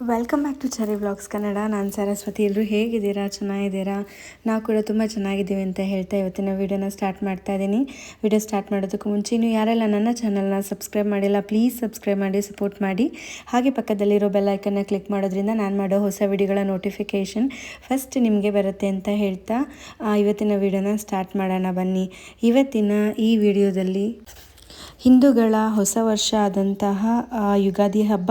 Welcome back to Chari vlogs Kannada ನಾನು ಸರಸ್ವತಿ. ಎಲ್ಲರೂ ಹೇಗಿದ್ದೀರಾ? ಚೆನ್ನಾಗಿದ್ದೀರಾ? ನಾವು ಕೂಡ ತುಂಬ ಚೆನ್ನಾಗಿದ್ದೀವಿ ಅಂತ ಹೇಳ್ತಾ ಇವತ್ತಿನ ವೀಡಿಯೋನ ಸ್ಟಾರ್ಟ್ ಮಾಡ್ತಾ ಇದ್ದೀನಿ ವೀಡಿಯೋ ಸ್ಟಾರ್ಟ್ ಮಾಡೋದಕ್ಕೂ ಮುಂಚೆ ನೀವು ಯಾರೆಲ್ಲ ನನ್ನ ಚಾನಲ್ನ ಸಬ್ಸ್ಕ್ರೈಬ್ ಮಾಡಿಲ್ಲ ಪ್ಲೀಸ್ ಸಬ್ಸ್ಕ್ರೈಬ್ ಮಾಡಿ ಸಪೋರ್ಟ್ ಮಾಡಿ. ಹಾಗೆ ಪಕ್ಕದಲ್ಲಿರೋ ಬೆಲ್ ಐಕನ್ನ ಕ್ಲಿಕ್ ಮಾಡೋದ್ರಿಂದ ನಾನು ಮಾಡೋ ಹೊಸ ವಿಡಿಯೋಗಳ ನೋಟಿಫಿಕೇಷನ್ ಫಸ್ಟ್ ನಿಮಗೆ ಬರುತ್ತೆ ಅಂತ ಹೇಳ್ತಾ ಇವತ್ತಿನ ವೀಡಿಯೋನ ಸ್ಟಾರ್ಟ್ ಮಾಡೋಣ ಬನ್ನಿ. ಇವತ್ತಿನ ಈ ವಿಡಿಯೋದಲ್ಲಿ ಹಿಂದೂಗಳ ಹೊಸ ವರ್ಷ ಆದಂತಹ ಯುಗಾದಿ ಹಬ್ಬ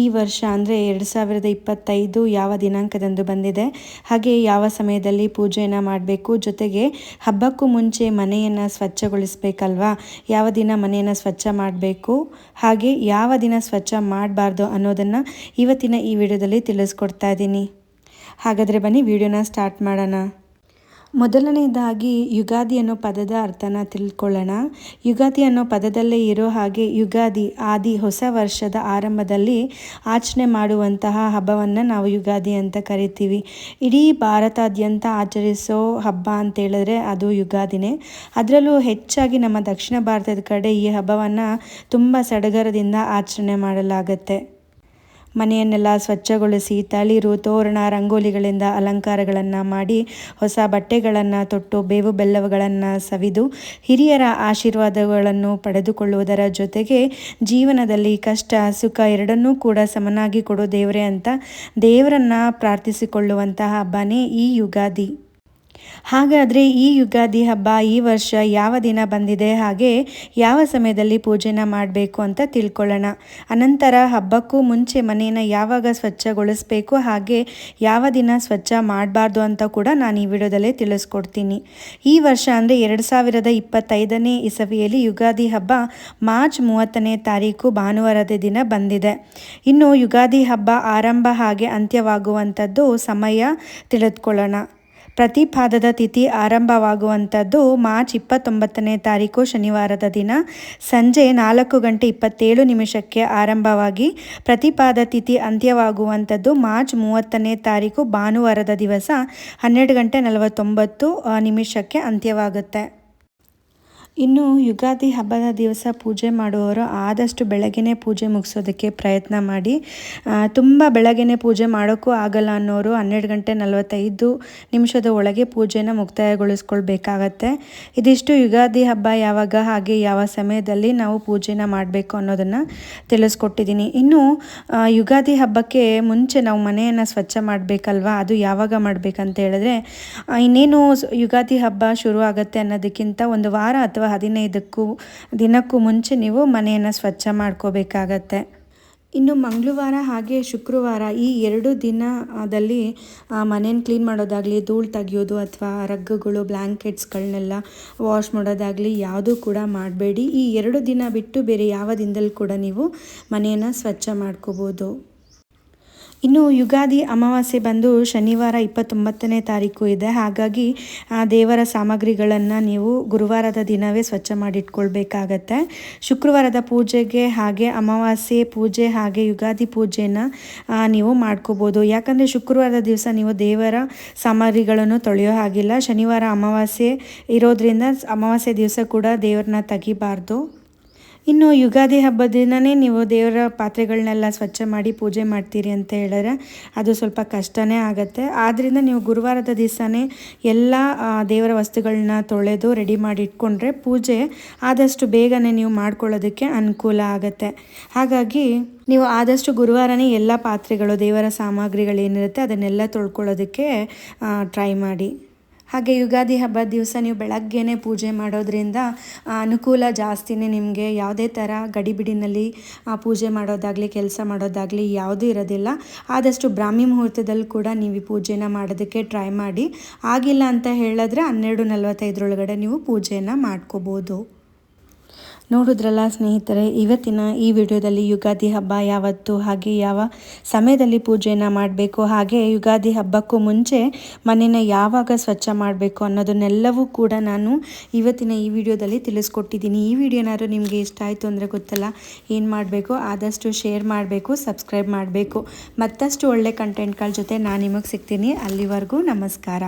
ಈ ವರ್ಷ ಅಂದರೆ ಎರಡು ಸಾವಿರದ ಇಪ್ಪತ್ತೈದು ಯಾವ ದಿನಾಂಕದಂದು ಬಂದಿದೆ. ಹಾಗೆ ಯಾವ ಸಮಯದಲ್ಲಿ ಪೂಜೆಯನ್ನು ಮಾಡಬೇಕು, ಜೊತೆಗೆ ಹಬ್ಬಕ್ಕೂ ಮುಂಚೆ ಮನೆಯನ್ನು ಸ್ವಚ್ಛಗೊಳಿಸಬೇಕಲ್ವಾ? ಯಾವ ದಿನ ಮನೆಯನ್ನು ಸ್ವಚ್ಛ ಮಾಡಬೇಕು? ಹಾಗೆ ಯಾವ ದಿನ ಸ್ವಚ್ಛ ಮಾಡಬಾರ್ದು ಅನ್ನೋದನ್ನು ಇವತ್ತಿನ ಈ ವಿಡಿಯೋದಲ್ಲಿ ತಿಳಿಸ್ಕೊಡ್ತಾ ಇದ್ದೀನಿ. ಹಾಗಾದರೆ ಬನ್ನಿ, ವಿಡಿಯೋನ ಸ್ಟಾರ್ಟ್ ಮಾಡೋಣ. ಮೊದಲನೇದಾಗಿ ಯುಗಾದಿ ಅನ್ನೋ ಪದದ ಅರ್ಥನ ತಿಳ್ಕೊಳ್ಳೋಣ. ಯುಗಾದಿ ಅನ್ನೋ ಪದದಲ್ಲೇ ಇರೋ ಹಾಗೆ ಯುಗಾದಿ, ಆದಿ ಹೊಸ ವರ್ಷದ ಆರಂಭದಲ್ಲಿ ಆಚರಣೆ ಮಾಡುವಂತಹ ಹಬ್ಬವನ್ನು ನಾವು ಯುಗಾದಿ ಅಂತ ಕರಿತೀವಿ. ಇಡೀ ಭಾರತಾದ್ಯಂತ ಆಚರಿಸೋ ಹಬ್ಬ ಅಂತ ಹೇಳಿದ್ರೆ ಅದು ಯುಗಾದಿನೇ. ಅದರಲ್ಲೂ ಹೆಚ್ಚಾಗಿ ನಮ್ಮ ದಕ್ಷಿಣ ಭಾರತದ ಕಡೆ ಈ ಹಬ್ಬವನ್ನು ತುಂಬ ಸಡಗರದಿಂದ ಆಚರಣೆ ಮಾಡಲಾಗತ್ತೆ. ಮನೆಯನ್ನೆಲ್ಲ ಸ್ವಚ್ಛಗೊಳಿಸಿ, ತಳಿರು, ತೋರಣ, ರಂಗೋಲಿಗಳಿಂದ ಅಲಂಕಾರಗಳನ್ನು ಮಾಡಿ, ಹೊಸ ಬಟ್ಟೆಗಳನ್ನು ತೊಟ್ಟು, ಬೇವು ಬೆಲ್ಲವುಗಳನ್ನು ಸವಿದು, ಹಿರಿಯರ ಆಶೀರ್ವಾದಗಳನ್ನು ಪಡೆದುಕೊಳ್ಳುವುದರ ಜೊತೆಗೆ ಜೀವನದಲ್ಲಿ ಕಷ್ಟ, ಸುಖ ಎರಡನ್ನೂ ಕೂಡ ಸಮನಾಗಿ ಕೊಡೋ ದೇವರೇ ಅಂತ ದೇವರನ್ನು ಪ್ರಾರ್ಥಿಸಿಕೊಳ್ಳುವಂತಹ ಹಬ್ಬನೇ ಈ ಯುಗಾದಿ. ಹಾಗಾದರೆ ಈ ಯುಗಾದಿ ಹಬ್ಬ, ಈ ವರ್ಷ ಯಾವ ದಿನ ಬಂದಿದೆ, ಹಾಗೆ ಯಾವ ಸಮಯದಲ್ಲಿ ಪೂಜೆನ ಮಾಡಬೇಕು ಅಂತ ತಿಳ್ಕೊಳ್ಳೋಣ. ಅನಂತರ ಹಬ್ಬಕ್ಕೂ ಮುಂಚೆ ಮನೆಯನ್ನು ಯಾವಾಗ ಸ್ವಚ್ಛಗೊಳಿಸಬೇಕು, ಹಾಗೆ ಯಾವ ದಿನ ಸ್ವಚ್ಛ ಮಾಡಬಾರ್ದು ಅಂತ ಕೂಡ ನಾನು ಈ ವಿಡಿಯೋದಲ್ಲೇ ತಿಳಿಸ್ಕೊಡ್ತೀನಿ. ಈ ವರ್ಷ ಅಂದರೆ ಎರಡು ಸಾವಿರದ ಇಪ್ಪತ್ತೈದನೇ ಇಸವಿಯಲ್ಲಿ ಯುಗಾದಿ ಹಬ್ಬ ಮಾರ್ಚ್ ಮೂವತ್ತನೇ ತಾರೀಕು ಭಾನುವಾರದ ದಿನ ಬಂದಿದೆ. ಇನ್ನು ಯುಗಾದಿ ಹಬ್ಬ ಆರಂಭ ಹಾಗೆ ಅಂತ್ಯವಾಗುವಂಥದ್ದು ಸಮಯ ತಿಳಿದುಕೊಳ್ಳೋಣ. ಪ್ರತಿಪಾದದ ತಿಥಿ ಆರಂಭವಾಗುವಂಥದ್ದು ಮಾರ್ಚ್ ಇಪ್ಪತ್ತೊಂಬತ್ತನೇ ತಾರೀಕು ಶನಿವಾರದ ದಿನ. ಸಂಜೆ ನಾಲ್ಕು ಗಂಟೆ ಇಪ್ಪತ್ತೇಳು ನಿಮಿಷಕ್ಕೆ ಆರಂಭವಾಗಿ ಪ್ರತಿಪಾದ ತಿಥಿ ಅಂತ್ಯವಾಗುವಂಥದ್ದು ಮಾರ್ಚ್ ಮೂವತ್ತನೇ ತಾರೀಕು ಭಾನುವಾರದ ದಿವಸ ಹನ್ನೆರಡು ಗಂಟೆ ನಲವತ್ತೊಂಬತ್ತು ನಿಮಿಷಕ್ಕೆ ಅಂತ್ಯವಾಗುತ್ತೆ. ಇನ್ನು ಯುಗಾದಿ ಹಬ್ಬದ ದಿವಸ ಪೂಜೆ ಮಾಡುವವರು ಆದಷ್ಟು ಬೆಳಗ್ಗೆ ಪೂಜೆ ಮುಗಿಸೋದಕ್ಕೆ ಪ್ರಯತ್ನ ಮಾಡಿ ತುಂಬ ಬೆಳಗ್ಗೆ ಪೂಜೆ ಮಾಡೋಕ್ಕೂ ಆಗಲ್ಲ ಅನ್ನೋರು ಹನ್ನೆರಡು ಗಂಟೆ ನಲವತ್ತೈದು ನಿಮಿಷದ ಒಳಗೆ ಪೂಜೆನ ಮುಕ್ತಾಯಗೊಳಿಸ್ಕೊಳ್ಬೇಕಾಗತ್ತೆ. ಇದಿಷ್ಟು ಯುಗಾದಿ ಹಬ್ಬ ಯಾವಾಗ ಹಾಗೆ ಯಾವ ಸಮಯದಲ್ಲಿ ನಾವು ಪೂಜೆನ ಮಾಡಬೇಕು ಅನ್ನೋದನ್ನು ತಿಳಿಸ್ಕೊಟ್ಟಿದ್ದೀನಿ. ಇನ್ನು ಯುಗಾದಿ ಹಬ್ಬಕ್ಕೆ ಮುಂಚೆ ನಾವು ಮನೆಯನ್ನು ಸ್ವಚ್ಛ ಮಾಡಬೇಕಲ್ವಾ? ಅದು ಯಾವಾಗ ಮಾಡಬೇಕಂತ ಹೇಳಿದ್ರೆ ಇನ್ನೇನು ಯುಗಾದಿ ಹಬ್ಬ ಶುರು ಆಗುತ್ತೆ ಅನ್ನೋದಕ್ಕಿಂತ ಒಂದು ವಾರ ಅಥವಾ ಹದಿನೈದಕ್ಕೂ ದಿನಕ್ಕೂ ಮುಂಚೆ ನೀವು ಮನೆಯನ್ನು ಸ್ವಚ್ಛ ಮಾಡ್ಕೋಬೇಕಾಗತ್ತೆ. ಇನ್ನು ಮಂಗಳವಾರ ಹಾಗೆ ಶುಕ್ರವಾರ ಈ ಎರಡು ದಿನದಲ್ಲಿ ಮನೇನ ಕ್ಲೀನ್ ಮಾಡೋದಾಗಲಿ, ಧೂಳು ತೆಗೆಯೋದು ಅಥವಾ ರಗ್ಗುಗಳು ಬ್ಲ್ಯಾಂಕೆಟ್ಸ್ಗಳನ್ನೆಲ್ಲ ವಾಶ್ ಮಾಡೋದಾಗಲಿ ಯಾವುದೂ ಕೂಡ ಮಾಡಬೇಡಿ. ಈ ಎರಡು ದಿನ ಬಿಟ್ಟು ಬೇರೆ ಯಾವ ದಿನದಲ್ಲಿ ಕೂಡ ನೀವು ಮನೆಯನ್ನು ಸ್ವಚ್ಛ ಮಾಡ್ಕೋಬೋದು. ಇನ್ನು ಯುಗಾದಿ ಅಮಾವಾಸ್ಯೆ ಬಂದು ಶನಿವಾರ ಇಪ್ಪತ್ತೊಂಬತ್ತನೇ ತಾರೀಕು ಇದೆ. ಹಾಗಾಗಿ ಆ ದೇವರ ಸಾಮಗ್ರಿಗಳನ್ನು ನೀವು ಗುರುವಾರದ ದಿನವೇ ಸ್ವಚ್ಛ ಮಾಡಿಟ್ಕೊಳ್ಬೇಕಾಗತ್ತೆ. ಶುಕ್ರವಾರದ ಪೂಜೆಗೆ ಹಾಗೆ ಅಮಾವಾಸ್ಯೆ ಪೂಜೆ ಹಾಗೆ ಯುಗಾದಿ ಪೂಜೆನ ನೀವು ಮಾಡ್ಕೋಬೋದು. ಯಾಕಂದರೆ ಶುಕ್ರವಾರದ ದಿವಸ ನೀವು ದೇವರ ಸಾಮಗ್ರಿಗಳನ್ನು ತೊಳೆಯೋ ಹಾಗಿಲ್ಲ. ಶನಿವಾರ ಅಮಾವಾಸ್ಯೆ ಇರೋದ್ರಿಂದ ಅಮಾವಾಸ್ಯೆ ದಿವಸ ಕೂಡ ದೇವ್ರನ್ನ ತೆಗಿಬಾರ್ದು. ಇನ್ನು ಯುಗಾದಿ ಹಬ್ಬದ ದಿನವೇ ನೀವು ದೇವರ ಪಾತ್ರೆಗಳನ್ನೆಲ್ಲ ಸ್ವಚ್ಛ ಮಾಡಿ ಪೂಜೆ ಮಾಡ್ತೀರಿ ಅಂತ ಹೇಳಿದ್ರೆ ಅದು ಸ್ವಲ್ಪ ಕಷ್ಟನೇ ಆಗುತ್ತೆ. ಆದ್ದರಿಂದ ನೀವು ಗುರುವಾರದ ದಿವಸನೇ ಎಲ್ಲ ದೇವರ ವಸ್ತುಗಳನ್ನ ತೊಳೆದು ರೆಡಿ ಮಾಡಿ ಇಟ್ಕೊಂಡ್ರೆ ಪೂಜೆ ಆದಷ್ಟು ಬೇಗನೆ ನೀವು ಮಾಡ್ಕೊಳ್ಳೋದಕ್ಕೆ ಅನುಕೂಲ ಆಗುತ್ತೆ. ಹಾಗಾಗಿ ನೀವು ಆದಷ್ಟು ಗುರುವಾರನೇ ಎಲ್ಲ ಪಾತ್ರೆಗಳು, ದೇವರ ಸಾಮಗ್ರಿಗಳು ಏನಿರುತ್ತೆ ಅದನ್ನೆಲ್ಲ ತೊಳ್ಕೊಳ್ಳೋದಕ್ಕೆ ಟ್ರೈ ಮಾಡಿ. ಹಾಗೆ ಯುಗಾದಿ ಹಬ್ಬದ ದಿವಸ ನೀವು ಬೆಳಗ್ಗೆನೇ ಪೂಜೆ ಮಾಡೋದ್ರಿಂದ ಅನುಕೂಲ ಜಾಸ್ತಿನೇ ನಿಮಗೆ ಯಾವುದೇ ಥರ ಗಡಿಬಿಡಿನಲ್ಲಿ ಪೂಜೆ ಮಾಡೋದಾಗಲಿ, ಕೆಲಸ ಮಾಡೋದಾಗಲಿ ಯಾವುದೂ ಇರೋದಿಲ್ಲ. ಆದಷ್ಟು ಬ್ರಾಹ್ಮಿ ಮುಹೂರ್ತದಲ್ಲಿ ಕೂಡ ನೀವು ಈ ಪೂಜೆನ ಮಾಡೋದಕ್ಕೆ ಟ್ರೈ ಮಾಡಿ. ಆಗಿಲ್ಲ ಅಂತ ಹೇಳಿದ್ರೆ ಹನ್ನೆರಡು ನಲವತ್ತೈದರೊಳಗಡೆ ನೀವು ಪೂಜೆಯನ್ನು ಮಾಡ್ಕೋಬೋದು. ನೋಡಿದ್ರಲ್ಲ ಸ್ನೇಹಿತರೆ, ಇವತ್ತಿನ ಈ ವಿಡಿಯೋದಲ್ಲಿ ಯುಗಾದಿ ಹಬ್ಬ ಯಾವತ್ತು, ಹಾಗೆ ಯಾವ ಸಮಯದಲ್ಲಿ ಪೂಜೆಯನ್ನು ಮಾಡಬೇಕು, ಹಾಗೆ ಯುಗಾದಿ ಹಬ್ಬಕ್ಕೂ ಮುಂಚೆ ಮನೆನ ಯಾವಾಗ ಸ್ವಚ್ಛ ಮಾಡಬೇಕು ಅನ್ನೋದನ್ನೆಲ್ಲವೂ ಕೂಡ ನಾನು ಇವತ್ತಿನ ಈ ವಿಡಿಯೋದಲ್ಲಿ ತಿಳಿಸ್ಕೊಟ್ಟಿದ್ದೀನಿ. ಈ ವಿಡಿಯೋ ಏನಾದ್ರು ನಿಮಗೆ ಇಷ್ಟ ಆಯಿತು ಅಂದರೆ ಗೊತ್ತಲ್ಲ, ಏನು ಮಾಡಬೇಕು, ಆದಷ್ಟು ಶೇರ್ ಮಾಡಬೇಕು, ಸಬ್ಸ್ಕ್ರೈಬ್ ಮಾಡಬೇಕು. ಮತ್ತಷ್ಟು ಒಳ್ಳೆ ಕಂಟೆಂಟ್ಗಳ ಜೊತೆ ನಾನು ನಿಮಗೆ ಸಿಗ್ತೀನಿ. ಅಲ್ಲಿವರೆಗೂ ನಮಸ್ಕಾರ.